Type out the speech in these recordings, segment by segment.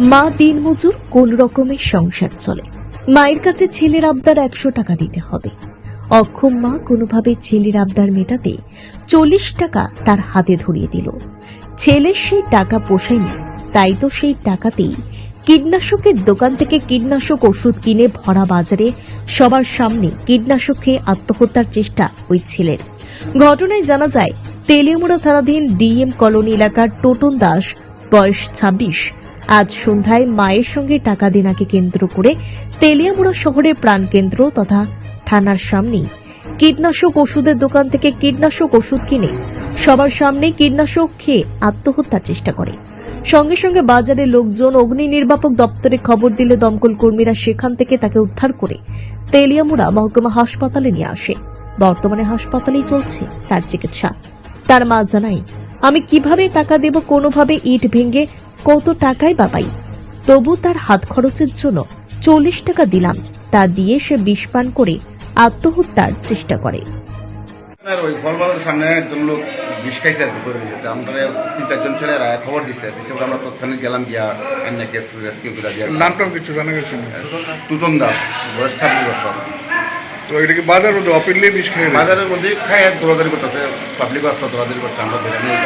মা দিনমজুর কোন রকমের সংসার চলে। মায়ের কাছে ছেলের আবদার একশো টাকা দিতে হবে। অক্ষম মা কোনোভাবে ছেলের আবদার মেটাতে চল্লিশ টাকা তার হাতে ধরিয়ে দিল। ছেলের সেই টাকা পোষায়নি তাই তো সেই টাকাতেই কীটনাশকের দোকান থেকে কীটনাশক ওষুধ কিনে ভরা বাজারে সবার সামনে কীটনাশক খেয়ে আত্মহত্যার চেষ্টা ওই ছেলের। ঘটনায় জানা যায় তেলিয়ামুড়া থানাধীন ডিএম কলোনি এলাকার টোটন দাস, বয়স ছাব্বিশ আজ সন্ধ্যায় মায়ের সঙ্গে টাকা দেনাকে কেন্দ্র করে তেলিয়ামুড়া শহরের প্রাণকেন্দ্র তথা থানার সামনেই কীটনাশক ওষুধের দোকান থেকে কীটনাশক ওষুধ কিনে সবার সামনে কীটনাশক খেয়ে আত্মহত্যার চেষ্টা করে। সঙ্গে সঙ্গে বাজারে লোকজন, অগ্নি নির্বাপক দপ্তরে খবর দিলে দমকল কর্মীরা সেখান থেকে তাকে উদ্ধার করে তেলিয়ামুড়া মহকুমা হাসপাতালে নিয়ে আসে। বর্তমানে হাসপাতালেই চলছে তার চিকিৎসা। তার মা জানাই আমি কীভাবে টাকা দেব কোনোভাবে ইট ভেঙে কত টাকাই বা পাই। তবু তার হাত খরচের জন্য চল্লিশ টাকা দিলাম। তা দিয়ে সে বিষ পান করে আত্মহত্যার চেষ্টা করে। ওই সামনে একজন লোক বিষ খাইছে আর কি করে দিয়েছে আমরা তিন চারজন ছেলেরা খবর দিচ্ছে দিচ্ছে আমরা তৎক্ষণিক গেলাম গিয়া এনে কেস রেস্কিউ করে দিয়ে নামটাও কিছু জানা গেছে। দাস বয়স ছাব্বিশ বছর। তো এটা কি বাজার মধ্যে বিষ বাজারের মধ্যে খায় দৌড়াদৌড়ি করতেছে। পাবলিক দৌড়াদৌড়ি করছে আমরা ধরে নিয়ে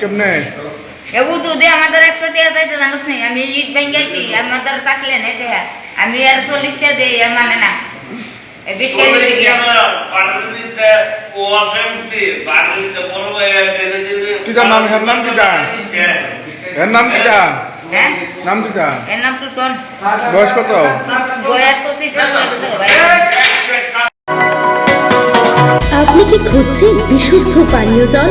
কেমনে? এবু দুধে আমাদের একশো টাকা চাইতে জানোস নি? আমি ইট ব্যাংকাইছি আমাদের থাকলে নে দেয়া। আমি আর চল্লিশ টাকা দেই মানে না। খাইতে গিয়া। কিটা নাম এর নাম কিটা এর নাম কিটা হ্যাঁ? নাম কিটা এর নাম টুটন বয়স কত? পঁচিশ ভাই। আপনি কি খুঁজছেন বিশুদ্ধ পানীয় জল?